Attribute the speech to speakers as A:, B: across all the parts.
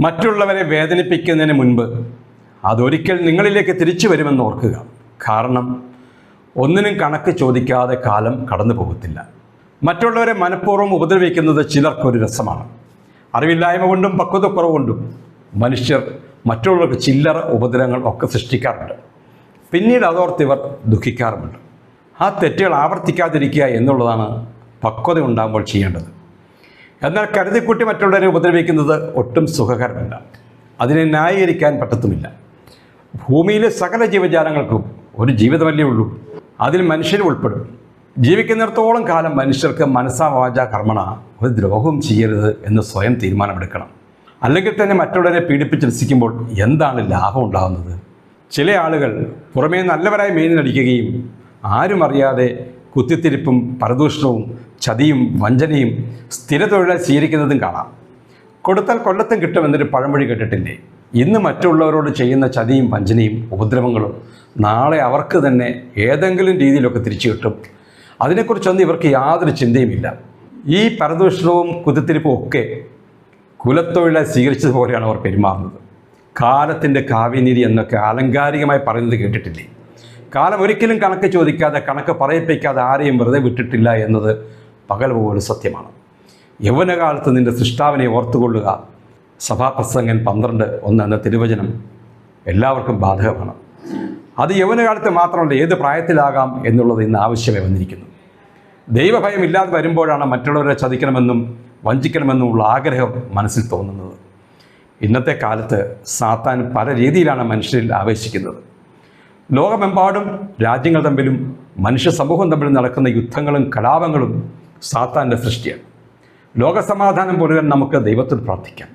A: മറ്റുള്ളവരെ വേദനിപ്പിക്കുന്നതിന് മുൻപ് അതൊരിക്കൽ നിങ്ങളിലേക്ക് തിരിച്ചു വരുമെന്ന് ഓർക്കുക. കാരണം ഒന്നിനും കണക്ക് ചോദിക്കാതെ കാലം കടന്നു പോകത്തില്ല. മറ്റുള്ളവരെ മനഃപൂർവം ഉപദ്രവിക്കുന്നത് ചിലർക്കൊരു രസമാണ്. അറിവില്ലായ്മ കൊണ്ടും പക്വതക്കുറവ് കൊണ്ടും മനുഷ്യർ മറ്റുള്ളവർക്ക് ചില്ലറ ഉപദ്രവങ്ങൾ ഒക്കെ സൃഷ്ടിക്കാറുണ്ട്. പിന്നീട് അതോർത്തിവർ ദുഃഖിക്കാറുമുണ്ട്. ആ തെറ്റുകൾ ആവർത്തിക്കാതിരിക്കുക എന്നുള്ളതാണ് പക്വത ഉണ്ടാകുമ്പോൾ ചെയ്യേണ്ടത്. എന്നാൽ കരുതിക്കുട്ടി മറ്റുള്ളവരെ ഉപദ്രവിക്കുന്നത് ഒട്ടും സുഖകരമല്ല. അതിനെ ന്യായീകരിക്കാൻ പറ്റത്തുമില്ല. ഭൂമിയിലെ സകല ജീവജാലങ്ങൾക്കും ഒരു ജീവിതമല്ലേ ഉള്ളൂ. അതിൽ മനുഷ്യരും ഉൾപ്പെടും. ജീവിക്കുന്നിടത്തോളം കാലം മനുഷ്യർക്ക് മനസ്സാ വാച കർമ്മണ ഒരു ദ്രോഹവും ചെയ്യരുത് എന്ന് സ്വയം തീരുമാനമെടുക്കണം. അല്ലെങ്കിൽ തന്നെ മറ്റുള്ളവരെ പീഡിപ്പിച്ച് രസിക്കുമ്പോൾ എന്താണ് ലാഭം ഉണ്ടാകുന്നത്? ചില ആളുകൾ പുറമേ നല്ലവരായി മേനിനടിക്കുകയും ആരും അറിയാതെ കുത്തിത്തിരിപ്പും പരദൂഷണവും ചതിയും വഞ്ചനയും സ്ഥിരതൊഴിലായി സ്വീകരിക്കുന്നതും കാണാം. കൊടുത്താൽ കൊല്ലത്തും കിട്ടുമെന്നൊരു പഴമൊഴി കേട്ടിട്ടില്ലേ? ഇന്ന് മറ്റുള്ളവരോട് ചെയ്യുന്ന ചതിയും വഞ്ചനയും ഉപദ്രവങ്ങളും നാളെ അവർക്ക് തന്നെ ഏതെങ്കിലും രീതിയിലൊക്കെ തിരിച്ചു കിട്ടും. അതിനെക്കുറിച്ചൊന്നും ഇവർക്ക് യാതൊരു ചിന്തയുമില്ല. ഈ പരദൂഷണവും കുത്തിത്തിരിപ്പും ഒക്കെ കുലത്തൊഴിലായി സ്വീകരിച്ചത് പോലെയാണ് അവർ പെരുമാറുന്നത്. കാലത്തിന്റെ കാവ്യനീതി എന്നൊക്കെ ആലങ്കാരികമായി പറയുന്നത് കേട്ടിട്ടില്ലേ? കാലം ഒരിക്കലും കണക്ക് ചോദിക്കാതെ കണക്ക് പറയിപ്പിക്കാതെ ആരെയും വെറുതെ വിട്ടിട്ടില്ല എന്നത് പകൽ പോലും സത്യമാണ്. യൗവനകാലത്ത് നിന്റെ സൃഷ്ടാവിനെ ഓർത്തുകൊള്ളുക. സഭാപ്രസംഗൻ പന്ത്രണ്ട് ഒന്ന് എന്ന തിരുവചനം എല്ലാവർക്കും ബാധകമാണ്. അത് യൗവനകാലത്ത് മാത്രമല്ല ഏത് പ്രായത്തിലാകാം എന്നുള്ളത് ഇന്ന് ആവശ്യമായി വന്നിരിക്കുന്നു. ദൈവഭയം ഇല്ലാതെ വരുമ്പോഴാണ് മറ്റുള്ളവരെ ചതിക്കണമെന്നും വഞ്ചിക്കണമെന്നുമുള്ള ആഗ്രഹം മനസ്സിൽ തോന്നുന്നത്. ഇന്നത്തെ കാലത്ത് സാത്താൻ പല രീതിയിലാണ് മനുഷ്യരിൽ ആവേശിക്കുന്നത്. ലോകമെമ്പാടും രാജ്യങ്ങൾ തമ്മിലും മനുഷ്യ സമൂഹം തമ്മിലും നടക്കുന്ന യുദ്ധങ്ങളും കലാപങ്ങളും സാത്താന്റെ സൃഷ്ടിയാണ്. ലോകസമാധാനം പുലരാൻ നമുക്ക് ദൈവത്തിൽ പ്രാർത്ഥിക്കാം.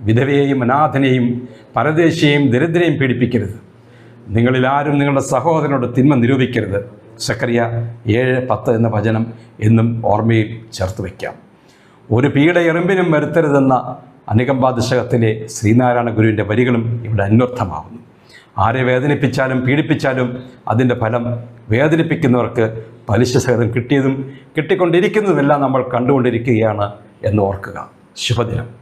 A: വിധവയെയും അനാഥനെയും പരദേശിയെയും ദരിദ്രയും പീഡിപ്പിക്കരുത്. നിങ്ങളിൽ ആരും നിങ്ങളുടെ സഹോദരനോട് തിന്മ നിരൂപിക്കരുത്. സക്കറിയ ഏഴ് പത്ത് എന്ന വചനം എന്നും ഓർമ്മയിൽ ചേർത്ത് വയ്ക്കാം. ഒരു പീഡ എറുമ്പിനും വരുത്തരുതെന്ന അനുകമ്പാദശകത്തിലെ ശ്രീനാരായണ ഗുരുവിന്റെ വരികളും ഇവിടെ അന്വർത്ഥമാകുന്നു ആരെ വേദനിപ്പിച്ചാലും പീഡിപ്പിച്ചാലും അതിന്റെ ഫലം വേദനിപ്പിക്കുന്നവർക്ക് പലിശ സഹിതം കിട്ടിയതും കിട്ടിക്കൊണ്ടിരിക്കുന്നതുമെല്ലാം നമ്മൾ കണ്ടുകൊണ്ടിരിക്കുകയാണ് എന്ന് ഓർക്കുക. ശുഭദിനം.